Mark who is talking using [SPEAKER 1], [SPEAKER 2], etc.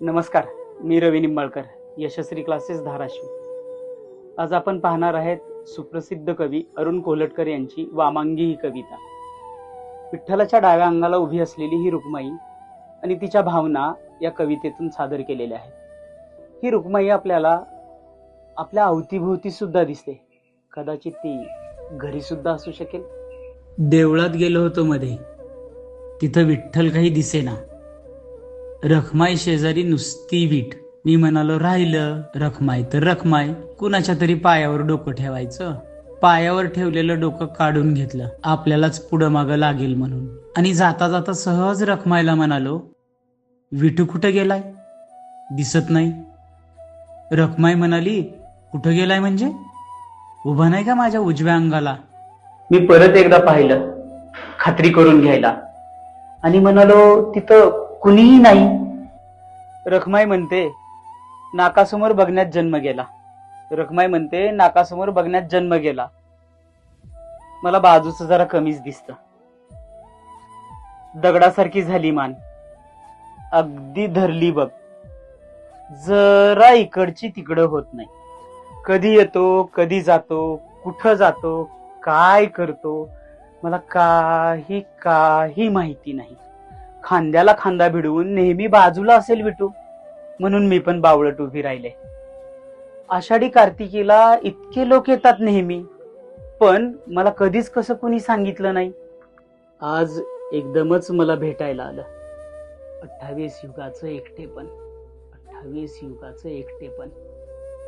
[SPEAKER 1] नमस्कार मी रवी निंबाळकर यशस्वी क्लासेस धाराशिव. आज आपण पाहणार आहेत सुप्रसिद्ध कवी अरुण कोलटकर यांची वामांगी ही कविता. विठ्ठलाच्या डाव्या अंगाला उभी असलेली ही रुक्माई आणि तिच्या भावना या कवितेतून सादर केलेल्या आहेत. ही रुक्माई आपल्याला आपल्या अवतीभोवती सुद्धा दिसते. कदाचित ती घरी सुद्धा असू शकेल. देवळात गेलो होतो मध्ये. तिथं विठ्ठल काही दिसेना. रखमाई शेजारी नुसती वीट. मी म्हणालो राहिलं रखमाई तर रखमाई. कुणाच्या तरी पायावर डोकं ठेवायचं. पायावर ठेवलेलं डोकं काढून घेतलं. आपल्यालाच पुढं मागं लागेल म्हणून. आणि जाता जाता सहज रखमाईला म्हणालो विठू कुठं गेलाय? दिसत नाही. रखमाई म्हणाली कुठं गेलाय म्हणजे? उभा नाही का माझ्या उजव्या अंगाला? मी परत एकदा पाहिलं खात्री करून घ्यायला. आणि म्हणालो तिथं कुणीही नाही. रखमाई म्हणते नाकासमोर बघण्यात जन्म गेला. रखमाई म्हणते नाकासमोर बघण्यात जन्म गेला. मला बाजूचं जरा कमीच दिसत. दगडासारखी झाली मान. अगदी धरली बघ. जरा इकडची तिकडं होत नाही. कधी येतो कधी जातो कुठं जातो काय करतो मला काही काही माहिती नाही. खांद्याला खांदा भिडवून नेहमी बाजूला असेल विटू म्हणून मी पण बावळट उभी राहिले. आषाढी कार्तिकीला इतके लोक येतात नेहमी पण मला कधीच कसं कोणी सांगितलं नाही. आज एकदमच मला भेटायला आलं. अठ्ठावीस युगाचं एकटेपण अठ्ठावीस युगाचं एकटेपण.